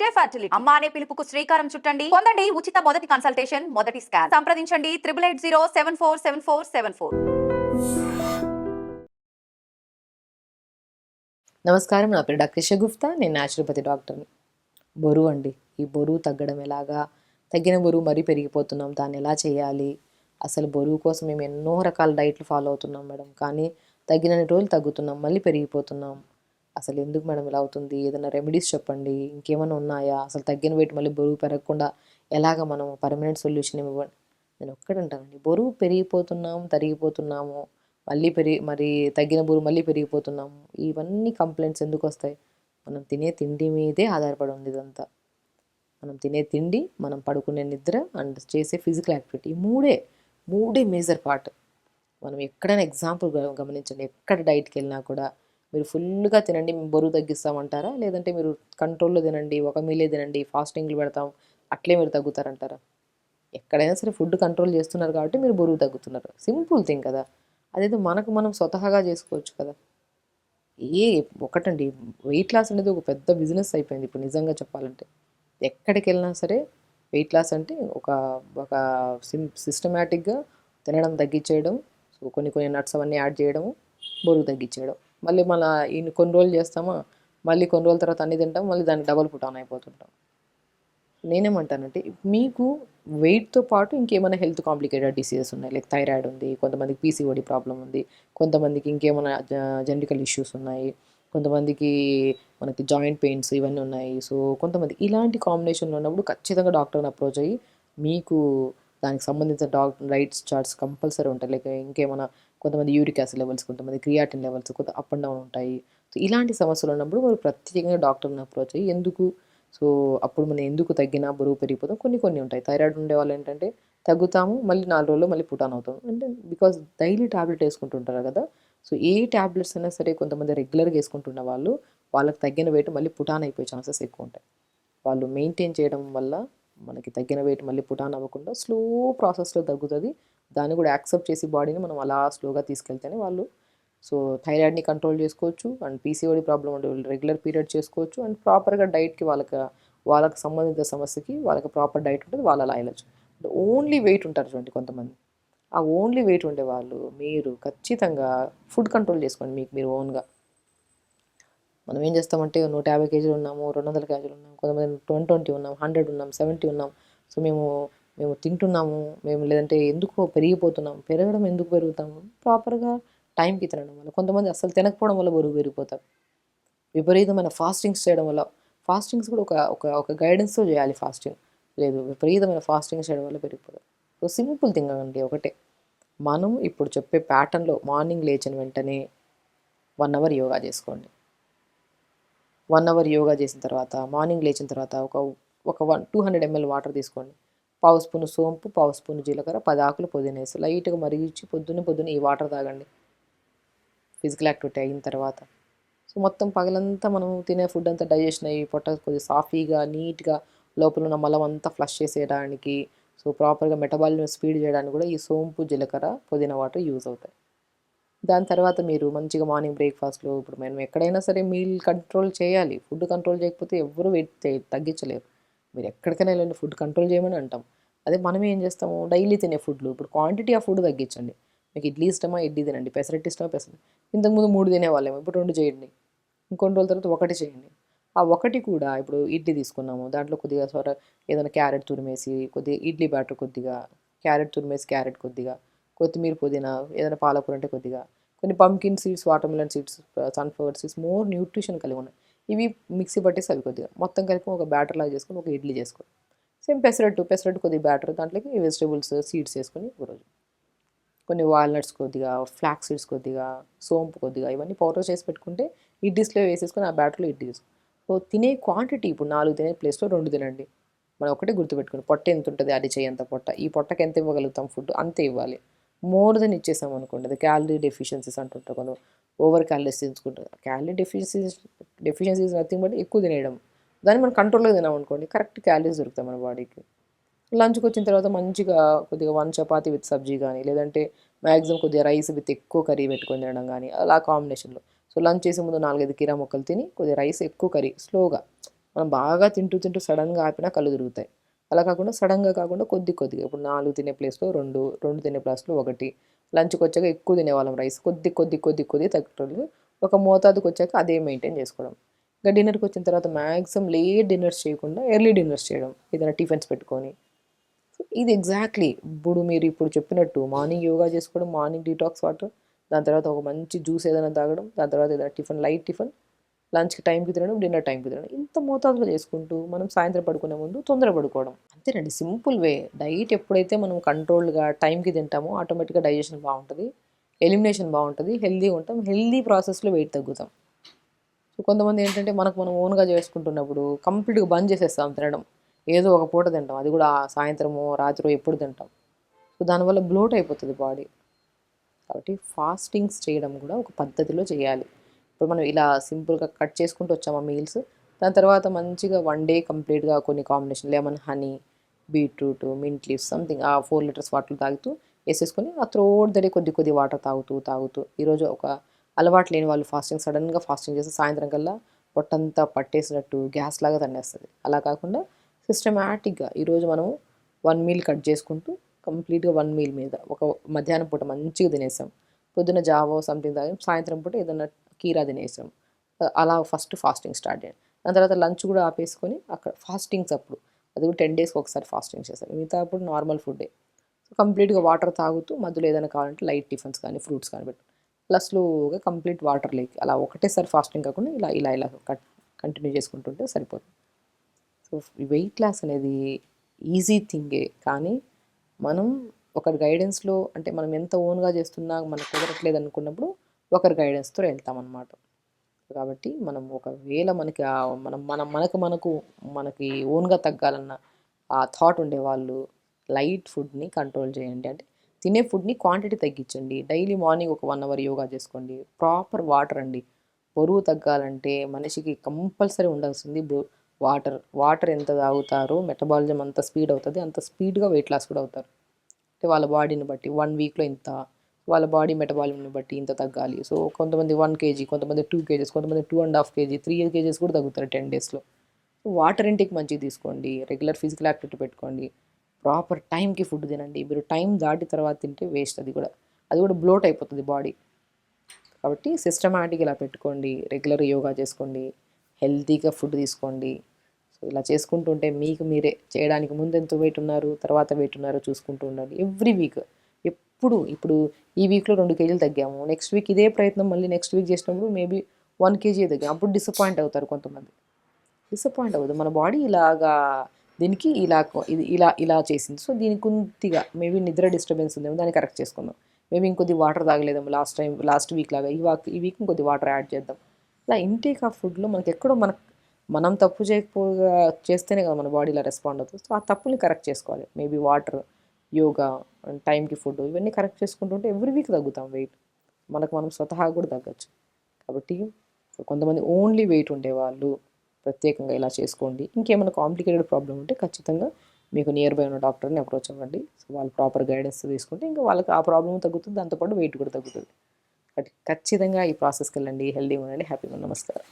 Fertility fertility. అమ్మ అనే పిలుపుకు శ్రీకారం చుట్టండి. పొందండి ఉచిత మొదటి కన్సల్టేషన్ మొదటి స్కాన్. సంప్రదించండి triple eight zero seven four seven four seven four నమస్కారం నా పేరు డాక్టర్ షగుఫ్తా నేను న్యాచురోపతి డాక్టర్ని బరువు అండి. ఈ బరువు తగ్గడం ఎలాగా? తగ్గిన బరువు మరీ పెరిగిపోతున్నాం. దాన్ని ఎలా చేయాలి? అసలు బరువు కోసం మేము ఎన్నో రకాల డైట్లు ఫాలో అవుతున్నాం మేడం. కానీ తగ్గినన్ని రోజులు తగ్గుతున్నాం. మళ్ళీ పెరిగిపోతున్నాం. అసలు ఎందుకు మేడం ఇలా అవుతుంది? ఏదైనా రెమెడీస్ చెప్పండి. ఇంకేమైనా ఉన్నాయా? అసలు తగ్గిన వెయిట్ మళ్ళీ బరువు పెరగకుండా ఎలాగ మనం పర్మనెంట్ సొల్యూషన్ ఇవ్వండి నేను ఒక్కడంటానండి. బరువు పెరిగిపోతున్నాము తరిగిపోతున్నాము మళ్ళీ పెరిగి మరి తగ్గిన బరువు మళ్ళీ పెరిగిపోతున్నాము. ఇవన్నీ కంప్లైంట్స్ ఎందుకు వస్తాయి? మనం తినే తిండి మీదే ఆధారపడి ఉంది ఇదంతా. మనం తినే తిండి మనం పడుకునే నిద్ర అండ్ చేసే ఫిజికల్ యాక్టివిటీ ఈ మూడే మూడే మేజర్ పార్ట్ మనం ఎక్కడైనా ఎగ్జాంపుల్ గమనించండి. ఎక్కడ డైట్కి వెళ్ళినా కూడా మీరు ఫుల్గా తినండి మేము బరువు తగ్గిస్తామంటారా? లేదంటే మీరు కంట్రోల్లో తినండి ఒక మీలే తినండి ఫాస్టింగ్లు పెడతాం అట్లే మీరు తగ్గుతారంటారా? ఎక్కడైనా సరే ఫుడ్ కంట్రోల్ చేస్తున్నారు కాబట్టి మీరు బరువు తగ్గుతున్నారు. సింపుల్ థింగ్ కదా. అదేదో మనకు మనం స్వతహాగా చేసుకోవచ్చు కదా. ఏ ఒకటండి వెయిట్ లాస్ అనేది ఒక పెద్ద బిజినెస్ అయిపోయింది ఇప్పుడు నిజంగా చెప్పాలంటే. ఎక్కడికి వెళ్ళినా సరే వెయిట్ లాస్ అంటే ఒక ఒక సిమ్ సిస్టమేటిక్గా తినడం తగ్గించేయడం సో కొన్ని కొన్ని నట్స్ అవన్నీ యాడ్ చేయడం బరువు తగ్గించేయడం. మళ్ళీ మన ఈయన కొన్ని రోజులు చేస్తామా? మళ్ళీ కొన్ని రోజుల తర్వాత అన్ని తింటాం మళ్ళీ దాన్ని డబల్ పుట్ ఆన్ అయిపోతుంటాం. నేనేమంటానంటే మీకు వెయిట్తో పాటు ఇంకేమైనా హెల్త్ కాంప్లికేటెడ్ డిసీజెస్ ఉన్నాయి లైక్ థైరాయిడ్ ఉంది కొంతమందికి పీసీఓడి ప్రాబ్లం ఉంది కొంతమందికి ఇంకేమైనా జెనటికల్ ఇష్యూస్ ఉన్నాయి కొంతమందికి మనకి జాయింట్ పెయిన్స్ ఇవన్నీ ఉన్నాయి. సో కొంతమంది ఇలాంటి కాంబినేషన్లో ఉన్నప్పుడు ఖచ్చితంగా డాక్టర్ని అప్రోచ్ అయ్యి మీకు దానికి సంబంధించిన డాక్టర్ రైట్స్ చార్ట్స్ కంపల్సరీ ఉంటాయి. లైక్ ఇంకేమైనా కొంతమంది యూరిక్ యాసిడ్ లెవెల్స్ కొంతమంది క్రియాటిన్ లెవెల్స్ కొంత అప్ అండ్ డౌన్ ఉంటాయి. సో ఇలాంటి సమస్యలు ఉన్నప్పుడు మీరు ప్రత్యేకంగా డాక్టర్ని అప్రోచ్ అయ్యి ఎందుకు? సో అప్పుడు మనం ఎందుకు తగ్గినా బరువు పెరిగిపోతాం? కొన్ని కొన్ని ఉంటాయి. థైరాయిడ్ ఉండే వాళ్ళు ఏంటంటే తగ్గుతాము మళ్ళీ నాలుగు రోజుల్లో మళ్ళీ పుటాన్ అవుతాం. అంటే బికాజ్ డైలీ ట్యాబ్లెట్ వేసుకుంటుంటారు కదా. సో ఏ ట్యాబ్లెట్స్ అయినా సరే కొంతమంది రెగ్యులర్గా వేసుకుంటున్న వాళ్ళు వాళ్ళకి తగ్గిన వెయిట్ మళ్ళీ పుటాన్ అయిపోయే ఛాన్సెస్ ఎక్కువ ఉంటాయి. వాళ్ళు మెయింటైన్ చేయడం వల్ల మనకి తగ్గిన వెయిట్ మళ్ళీ పుటాన్ అవ్వకుండా స్లో ప్రాసెస్లో తగ్గుతుంది. దాన్ని కూడా యాక్సెప్ట్ చేసి బాడీని మనం అలా స్లోగా తీసుకెళ్తేనే వాళ్ళు సో థైరాయిడ్ని కంట్రోల్ చేసుకోవచ్చు అండ్ పీసీఓడి ప్రాబ్లం ఉంటే వాళ్ళు రెగ్యులర్ పీరియడ్ చేసుకోవచ్చు అండ్ ప్రాపర్గా డైట్కి వాళ్ళకి వాళ్ళకి సంబంధిత సమస్యకి వాళ్ళకి ప్రాపర్ డైట్ ఉంటుంది వాళ్ళు అలా వెళ్ళచ్చు. ఓన్లీ వెయిట్ ఉంటారు చూడండి కొంతమంది. ఆ ఓన్లీ వెయిట్ ఉండే వాళ్ళు మీరు ఖచ్చితంగా ఫుడ్ కంట్రోల్ చేసుకోండి మీకు మీరు ఓన్గా. మనం ఏం చేస్తామంటే నూట యాభై కేజీలు ఉన్నాము రెండు వందల కేజీలు ఉన్నాము కొంతమంది ట్వంటీ ట్వంటీ ఉన్నాం హండ్రెడ్ ఉన్నాం సెవెంటీ ఉన్నాం సో మేము మేము తింటున్నాము మేము లేదంటే ఎందుకో పెరిగిపోతున్నాం పెరగడం ఎందుకు పెరుగుతాము? ప్రాపర్గా టైంకి తినడం వల్ల. కొంతమంది అసలు తినకపోవడం వల్ల బరువు పెరిగిపోతారు. విపరీతమైన ఫాస్టింగ్స్ చేయడం వల్ల. ఫాస్టింగ్స్ కూడా ఒక ఒక ఒక గైడెన్స్తో చేయాలి ఫాస్టింగ్ లేదు విపరీతమైన ఫాస్టింగ్స్ చేయడం వల్ల పెరిగిపోతారు. సో సింపుల్ థింగ్ అండి ఒకటే. మనం ఇప్పుడు చెప్పే ప్యాటర్న్లో మార్నింగ్ లేచిన వెంటనే వన్ అవర్ యోగా చేసుకోండి. వన్ అవర్ యోగా చేసిన తర్వాత మార్నింగ్ లేచిన తర్వాత ఒక ఒక one two hundred ml water తీసుకోండి. పావు స్పూన్ సోంపు పావు స్పూన్ జీలకర్ర పది ఆకులు లైట్గా మరిగించి పొద్దున్న పొద్దున్న ఈ వాటర్ తాగండి. ఫిజికల్ యాక్టివిటీ అయిన తర్వాత. సో మొత్తం పగలంతా మనం తినే ఫుడ్ అంతా డైజెషన్ అయ్యి పొట్ట కొద్దిగా సాఫీగా నీట్గా లోపల ఉన్న మలం అంతా ఫ్లష్ చేసేయడానికి సో ప్రాపర్గా మెటబాలిజం స్పీడ్ చేయడానికి కూడా ఈ సోంపు జీలకర్ర పుదీనా వాటర్ యూజ్ అవుతాయి. దాని తర్వాత మీరు మంచిగా మార్నింగ్ బ్రేక్ఫాస్ట్లో ఇప్పుడు మనం ఎక్కడైనా సరే మీల్ కంట్రోల్ చేయాలి. ఫుడ్ కంట్రోల్ చేయకపోతే ఎవరు వెయిట్ తగ్గించలేరు. మీరు ఎక్కడికైనా వెళ్ళండి ఫుడ్ కంట్రోల్ చేయమని అంటాం. అదే మనం ఏం చేస్తాము? డైలీ తినే ఫుడ్లు. ఇప్పుడు క్వాంటిటీ ఆఫ్ ఫుడ్ తగ్గించండి. మీకు ఇడ్లీ ఇష్టమా? ఇడ్లీ తినండి. పెసరట్టు ఇష్టమా? పెసరట్టు. ఇంతకుముందు మూడు తినేవాళ్ళేమో ఇప్పుడు రెండు చేయండి. ఇంకొన్ని రోజుల తర్వాత ఒకటి చేయండి. ఆ ఒకటి కూడా ఇప్పుడు ఇడ్లీ తీసుకున్నాము. దాంట్లో కొద్దిగా సొర ఏదైనా క్యారెట్ తురిమేసి కొద్దిగా ఇడ్లీ బ్యాటర్ కొద్దిగా క్యారెట్ తురిమేసి క్యారెట్ కొద్దిగా కొత్తిమీర పుదీనా ఏదైనా పాలకూర అంటే కొద్దిగా కొన్ని pumpkin seeds watermelon seeds sunflower seeds more nutrition కలిగి ఉన్నాయి. ఇవి మిక్సీ పట్టేసి అవి కొద్దిగా మొత్తం కలిపి ఒక బ్యాటర్ లాగా చేసుకొని ఒక ఇడ్లీ చేసుకోండి సేమ్ పెసరట్టు పెసరట్టు కొద్దిగా బ్యాటర్ దాంట్లోకి వెజిటేబుల్స్ సీడ్స్ వేసుకొని ఒకరోజు కొన్ని వాల్నట్స్ కొద్దిగా ఫ్లాక్ సీడ్స్ కొద్దిగా సోంపు కొద్దిగా ఇవన్నీ పౌడర్ చేసి పెట్టుకుంటే ఇడ్లీస్లో వేసేసుకొని ఆ బ్యాటర్లో ఇడ్లీ చేసుకో. సో తినే క్వాంటిటీ ఇప్పుడు నాలుగు తినే ప్లేస్లో రెండు తినండి. మనం ఒకటే గుర్తుపెట్టుకుని పొట్ట ఎంత ఉంటుంది? అది చేయంత పొట్ట. ఈ పొట్టకి ఎంత ఇవ్వగలుగుతాం ఫుడ్? అంతే ఇవ్వాలి. మోర్ దెన్ ఇచ్చేసాం అనుకోండి. అది క్యాలరీ డెఫిషియన్సీస్ అంటుంటారు కొంచెం ఓవర్ క్యాలరీస్ తీసుకుంటారు calorie deficiencies deficiencies nothing but ఎక్కువ తినేయడం. దాన్ని మనం కంట్రోల్లో తినాం అనుకోండి కరెక్ట్ క్యాలరీస్ దొరుకుతాయి మన బాడీకి. లంచ్కి వచ్చిన తర్వాత మంచిగా కొద్దిగా వన్ చపాతి విత్ సబ్జీ కానీ లేదంటే మ్యాక్సిమం కొద్దిగా రైస్ విత్ ఎక్కువ కర్రీ పెట్టుకొని తినడం కానీ అలా కాంబినేషన్లో. సో లంచ్ చేసే ముందు నాలుగైదు కీరా మొక్కలు తిని కొద్దిగా రైస్ ఎక్కువ కర్రీ స్లోగా. మనం బాగా తింటూ తింటూ సడన్గా ఆపినా కళ్ళు తిరుగుతాయి. అలా కాకుండా సడన్గా కాకుండా కొద్ది కొద్దిగా. ఇప్పుడు నాలుగు తినే ప్లేస్లో రెండు రెండు తినే ప్లేస్లో ఒకటి. లంచ్కి వచ్చాక ఎక్కువ తినేవాళ్ళం రైస్. కొద్ది కొద్ది కొద్ది కొద్ది తగ్గటోళ్ళు. ఒక మోతాదుకి వచ్చాక అదే మెయింటైన్ చేసుకోవడం. ఇంకా డిన్నర్కి వచ్చిన తర్వాత మ్యాక్సిమం లేట్ డిన్నర్స్ చేయకుండా ఎర్లీ డిన్నర్స్ చేయడం. ఏదైనా టిఫిన్స్ పెట్టుకొని. ఇది ఎగ్జాక్ట్లీ ఇప్పుడు మీరు ఇప్పుడు చెప్పినట్టు మార్నింగ్ యోగా చేసుకోవడం మార్నింగ్ డీటాక్స్ వాటర్ దాని తర్వాత ఒక మంచి జ్యూస్ ఏదైనా తాగడం దాని తర్వాత ఏదైనా టిఫిన్ లైట్ టిఫిన్ లంచ్కి టైంకి తినడం డిన్నర్ టైంకి తినడం ఇంత మోతాదులో చేసుకుంటూ మనం సాయంత్రం పడుకునే ముందు తొందర పడుకోవడం. అంతేనండి సింపుల్ వే. డైట్ ఎప్పుడైతే మనం కంట్రోల్డ్గా టైంకి తింటామో ఆటోమేటిక్గా డైజెషన్ బాగుంటుంది ఎలిమినేషన్ బాగుంటుంది హెల్దీగా ఉంటాం హెల్దీ ప్రాసెస్లో వెయిట్ తగ్గుతాం. సో కొంతమంది ఏంటంటే మనకు మనం ఓన్గా చేసుకుంటున్నప్పుడు కంప్లీట్గా బంద్ చేసేస్తాం తినడం. ఏదో ఒక పూట తింటాం అది కూడా సాయంత్రమో రాత్రి ఎప్పుడు తింటాం. సో దానివల్ల బ్లోట్ అయిపోతుంది బాడీ. కాబట్టి ఫాస్టింగ్స్ చేయడం కూడా ఒక పద్ధతిలో చేయాలి. ఇప్పుడు మనం ఇలా సింపుల్గా కట్ చేసుకుంటూ వచ్చామా మీల్స్? దాని తర్వాత మంచిగా వన్ డే కంప్లీట్గా కొన్ని combination lemon honey beetroot mint leaves something ఆ ఫోర్ లీటర్స్ వాటర్ తాగుతూ వేసేసుకొని ఆ త్రోడ్ దగ్గర కొద్ది కొద్ది వాటర్ తాగుతూ తాగుతూ ఈరోజు ఒక అలవాటు లేని వాళ్ళు ఫాస్టింగ్ సడన్గా ఫాస్టింగ్ చేస్తే సాయంత్రం కల్లా పొట్టంతా పట్టేసినట్టు గ్యాస్ లాగా తన్నేస్తుంది. అలా కాకుండా సిస్టమేటిక్గా ఈరోజు మనం వన్ మీల్ కట్ చేసుకుంటూ కంప్లీట్గా వన్ మీల్ మీద ఒక మధ్యాహ్నం పూట మంచిగా తినేసాం. పొద్దున జావో సంథింగ్ తాగాం సాయంత్రం పూట ఏదైనా కీరా తినేసాం. అలా ఫస్ట్ ఫాస్టింగ్ స్టార్ట్ చేయండి దాని తర్వాత లంచ్ కూడా ఆపేసుకొని అక్కడ ఫాస్టింగ్స్ అప్పుడు. అది కూడా టెన్ డేస్కి ఒకసారి ఫాస్టింగ్ చేస్తారు మిగతా అప్పుడు నార్మల్ ఫుడ్డే. సో కంప్లీట్గా వాటర్ తాగుతూ మధ్యలో ఏదైనా కావాలంటే లైట్ టిఫిన్స్ కానీ ఫ్రూట్స్ కానీ పెట్టు ప్లస్ స్లోగా కంప్లీట్ వాటర్ లేక్ అలా ఒకటేసారి ఫాస్టింగ్ కాకుండా ఇలా ఇలా ఇలా కట్ కంటిన్యూ చేసుకుంటుంటే సరిపోతుంది. సో వెయిట్ లాస్ అనేది ఈజీ థింగే కానీ మనం ఒక గైడెన్స్లో అంటే మనం ఎంత ఓన్గా చేస్తున్నా మనకు కుదరట్లేదు అనుకున్నప్పుడు ఒకరి గైడెన్స్తో వెళ్తామన్నమాట. కాబట్టి మనం ఒకవేళ మనకి మనం మనం మనకు మనకు మనకి ఓన్గా తగ్గాలన్న ఆ థాట్ ఉండేవాళ్ళు లైట్ ఫుడ్ని కంట్రోల్ చేయండి. అంటే తినే ఫుడ్ని క్వాంటిటీ తగ్గించండి. డైలీ మార్నింగ్ ఒక వన్ అవర్ యోగా చేసుకోండి. ప్రాపర్ వాటర్ అండి. బరువు తగ్గాలంటే మనిషికి కంపల్సరీ ఉండాల్సింది వాటర్ వాటర్ ఎంత తాగుతారో మెటబాలిజం అంత స్పీడ్ అవుతుంది అంత స్పీడ్గా వెయిట్ లాస్ కూడా అవుతారు. అంటే వాళ్ళ బాడీని బట్టి వన్ వీక్లో ఇంత వాళ్ళ బాడీ మెటబాలిని బట్టి ఇంత తగ్గాలి. సో కొంతమంది వన్ కేజీ కొంతమంది టూ కేజీస్ కొంతమంది two and half KG three KGs కూడా తగ్గుతారు టెన్ డేస్లో వాటర్ ఇంటికి మంచిగా తీసుకోండి రెగ్యులర్ ఫిజికల్ యాక్టివిటీ పెట్టుకోండి ప్రాపర్ టైంకి ఫుడ్ తినండి. మీరు టైం దాటి తర్వాత తింటే వేస్ట్ అది కూడా అది కూడా బ్లోట్ అయిపోతుంది బాడీ కాబట్టి సిస్టమాటిక్ ఇలా పెట్టుకోండి రెగ్యులర్ యోగా చేసుకోండి హెల్తీగా ఫుడ్ తీసుకోండి. సో ఇలా చేసుకుంటుంటే మీకు మీరే చేయడానికి ముందు ఎంత వెయిట్ ఉన్నారు తర్వాత వెయిట్ ఉన్నారో చూసుకుంటూ ఉండండి. ఎవ్రీ వీక్ ఎప్పుడు ఇప్పుడు ఈ వీక్లో రెండు కేజీలు తగ్గాము. నెక్స్ట్ వీక్ ఇదే ప్రయత్నం మళ్ళీ నెక్స్ట్ వీక్ చేసినప్పుడు మేబీ వన్ కేజీ తగ్గాము. అప్పుడు డిసప్పాయింట్ అవుతారు కొంతమంది. డిసప్పాయింట్ అవ్వదు. మన బాడీ ఇలాగా దీనికి ఇలా ఇది ఇలా ఇలా చేసింది. సో దీనికి కొద్దిగా మేబీ నిద్ర డిస్టర్బెన్స్ ఉందేమో దాన్ని కరెక్ట్ చేసుకుందాం. మేబీ ఇంకొద్ది వాటర్ తాగలేదేమో లాస్ట్ టైం లాస్ట్ వీక్ లాగా. ఈ వాక్ ఈ వీక్ ఇంకొద్ది వాటర్ యాడ్ చేద్దాం. ఇలా ఇంటేక్ ఆఫ్ ఫుడ్లో మనకి ఎక్కడో మన మనం తప్పు చేయకపోగా చేస్తేనే కదా మన బాడీ ఇలా రెస్పాండ్ అవుతుంది. సో ఆ తప్పుని కరెక్ట్ చేసుకోవాలి. మేబీ వాటర్ యోగా అండ్ టైంకి ఫుడ్ ఇవన్నీ కరెక్ట్ చేసుకుంటుంటే ఎవ్రీ వీక్ తగ్గుతాం వెయిట్. మనకు మనం స్వతహాగా కూడా తగ్గచ్చు. కాబట్టి కొంతమంది ఓన్లీ వెయిట్ ఉండేవాళ్ళు ప్రత్యేకంగా ఇలా చేసుకోండి. ఇంకేమైనా కాంప్లికేటెడ్ ప్రాబ్లం ఉంటే ఖచ్చితంగా మీకు నియర్ బై ఉన్న డాక్టర్ని అప్రోచ్ అవ్వండి. సో వాళ్ళు ప్రాపర్ గైడెన్స్ తీసుకుంటే ఇంకా వాళ్ళకి ఆ ప్రాబ్లం తగ్గుతుంది. దాంతోపాటు వెయిట్ కూడా తగ్గుతుంది. ఖచ్చితంగా ఈ ప్రాసెస్కి వెళ్ళండి. హెల్దీగా ఉండండి. హ్యాపీగా నమస్కారం.